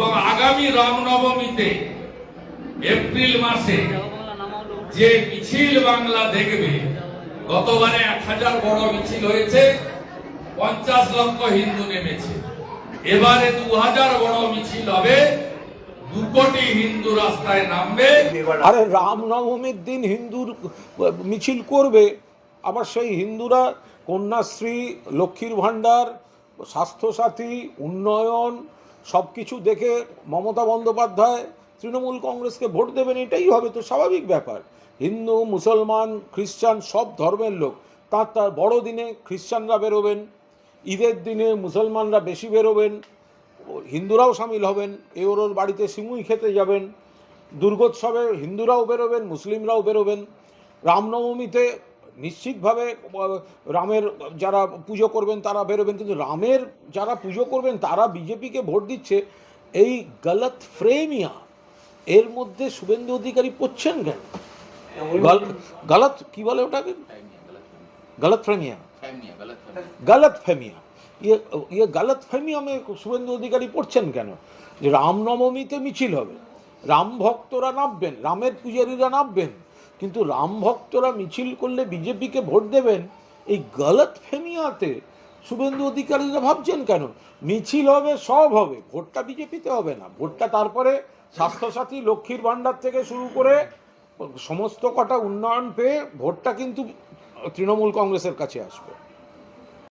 এবং আগামী রামনবমীতে এপ্রিল মাসে যে মিছিল বাংলা দেখবে, গতবারে এক হাজার বড় মিছিল হয়েছে, পঞ্চাশ লক্ষ হিন্দু নেমেছে। এবারে দু হাজার বড় মিছিল হবে, দু হিন্দু রাস্তায় নামবে। আরে রামনবমীর দিন হিন্দুর মিছিল করবে। আবার সেই হিন্দুরা কন্যাশ্রী, লক্ষ্মীর ভাণ্ডার, স্বাস্থ্যসাথী, উন্নয়ন সব কিছু দেখে মমতা বন্দ্যোপাধ্যায় তৃণমূল কংগ্রেসকে ভোট দেবেন, এটাই হবে তো স্বাভাবিক ব্যাপার। হিন্দু, মুসলমান, খ্রিস্টান, সব ধর্মের লোক, তার তার বড়দিনে খ্রিস্টানরা বেরোবেন, ঈদের দিনে মুসলমানরা বেশি বেরোবেন, হিন্দুরাও সামিল হবেন, এ ওর বাড়িতে সিমুই খেতে যাবেন, দুর্গোৎসবে হিন্দুরাও বেরোবেন, মুসলিমরাও বেরোবেন, রামনবমীতে নিশ্চিতভাবে আহ, রামের যারা পুজো করবেন তারা বেরোবেন কিন্তু রামের যারা পুজো করবেন তারা বিজেপিকে ভোট দিচ্ছে এই গলত ফ্রেমিয়া এর মধ্যে শুভেন্দু অধিকারী পড়ছেন কেন গল- গলত কি বলে ওটাকে গলত ফ্রেমিয়া गलत फहमिया ये ये गलत फहमिया में শুভেন্দু অধিকারী পড়ছেন কেন যে রামনবমীতে মিছিল হবে রাম ভক্তরা নামবেন রামের পূজারীরা নামবেন কিন্তু রাম ভক্তরা মিছিল করলে বিজেপিকে ভোট দেবেন, এই গলত ফেমিয়াতে শুভেন্দু অধিকারীরা ভাবছেন কেন? মিছিল হবে, সব হবে, ভোটটা বিজেপিতে হবে না। ভোটটা তারপরে স্বাস্থ্যসাথী লক্ষ্মীর ভাণ্ডার থেকে শুরু করে সমস্ত কটা উন্নয়ন পেয়ে ভোটটা কিন্তু তৃণমূল কংগ্রেসের কাছে আসবে।